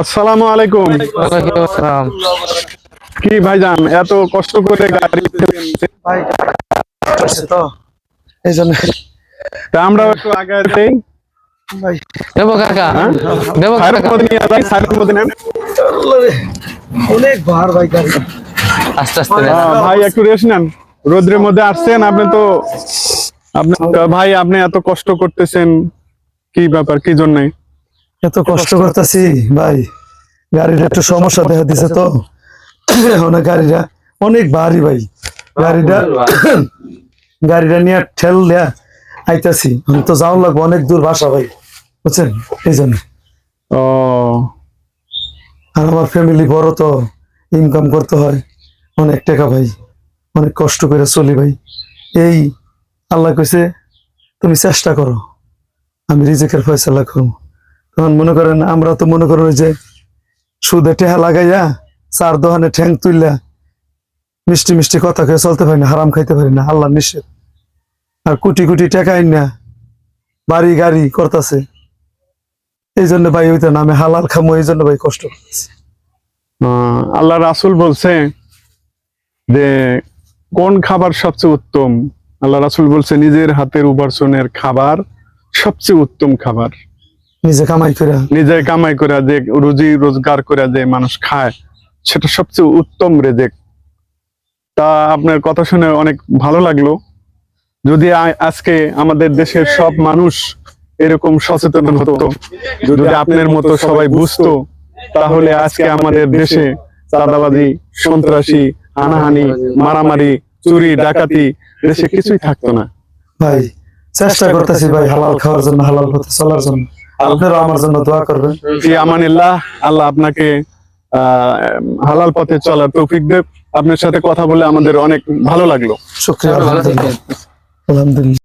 আসসালামু আলাইকুম। আসসালাম। কি ভাইজান এত কষ্ট করে গাড়ি ভাই তো। এই জন্য। তা আমরা একটু আগে দেই দেবো কাকা। দেবো কাকা। মধ্যে নিয়ে যাই সাইডের মধ্যে নেন। আল্লাহরে, অনেক ভার ভাই গাড়ি। আস্তে আস্তে ভাই একটু রেস্ট নেন। রোদ্রের মধ্যে আসছেন আপনি তো আপনি ভাই আপনি এত কষ্ট করতেছেন। কি ব্যাপার কি জন্যে? এত কষ্ট করতেছি। ভাই। গাড়ির একটু সমস্যা দেখা দিছে তো। অনেক গাড়িটা অনেক ভারী ভাই। গাড়িটা গাড়িটা নিয়ে ঠেল দেয়া আইতাছি। তো যাও লাগবো অনেক দূর বাসা ভাই। বুঝছেন? এই জন্য। ও। আর আমার ফ্যামিলি বড় তো ইনকাম করতে হয়। অনেক টাকা ভাই। অনেক কষ্ট করে চলি ভাই। এই আল্লাহ কইছে তুমি চেষ্টা করো। আমি রিজেকের ফয়সালা করব। তখন মনে করেন, আমরা তো মনে করেন যে সুদে টেহা লাগাইয়া, চার দোহানে ঠ্যাং তুইলা মিষ্টি মিষ্টি কথা খেয়ে চলতে পারি না, হারাম খাইতে পারি না, আল্লাহ নিষেধ। আর কোটি কোটি টাকা না বাড়ি গাড়ি করতেছে। এই জন্য ভাই ওইটা না, আমি হালাল খামো, এই জন্য ভাই কষ্ট আল্লাহ রাসূল বলছে যে, কোন খাবার সবচেয়ে উত্তম? আল্লাহ রাসূল বলছে, নিজের হাতের উপার্জনের খাবার সবচেয়ে উত্তম খাবার। নিজে কামাই করে। নিজে কামাই করে যে রুজি রোজগার করে যে মানুষ খায় সেটা সবচেয়ে উত্তম রেজেক। তা আপনার কথা শুনে অনেক ভালো লাগল। যদি আজকে আমাদের দেশের সব মানুষ এরকম সচেতন হতো যদি আপনার মতো সবাই বুঝতো তাহলে আজকে আমাদের দেশে চাঁদাবাজি সন্ত্রাসী হানাহানি মারামারি চুরি ডাকাতি দেশে কিছুই থাকতো না। ভাই চেষ্টা করতেছি ভাই হালাল খাওয়ার জন্য হালাল পথে চলার জন্য। আপনারা আমার জন্য দোয়া করবেন। জি আমানিল্লাহ আল্লাহ আপনাকে আহ, হালাল পথে চলার তৌফিক দেব আপনার সাথে কথা বলে আমাদের অনেক ভালো লাগল। শুক্রিয়া আলহামদুলিল্লাহ।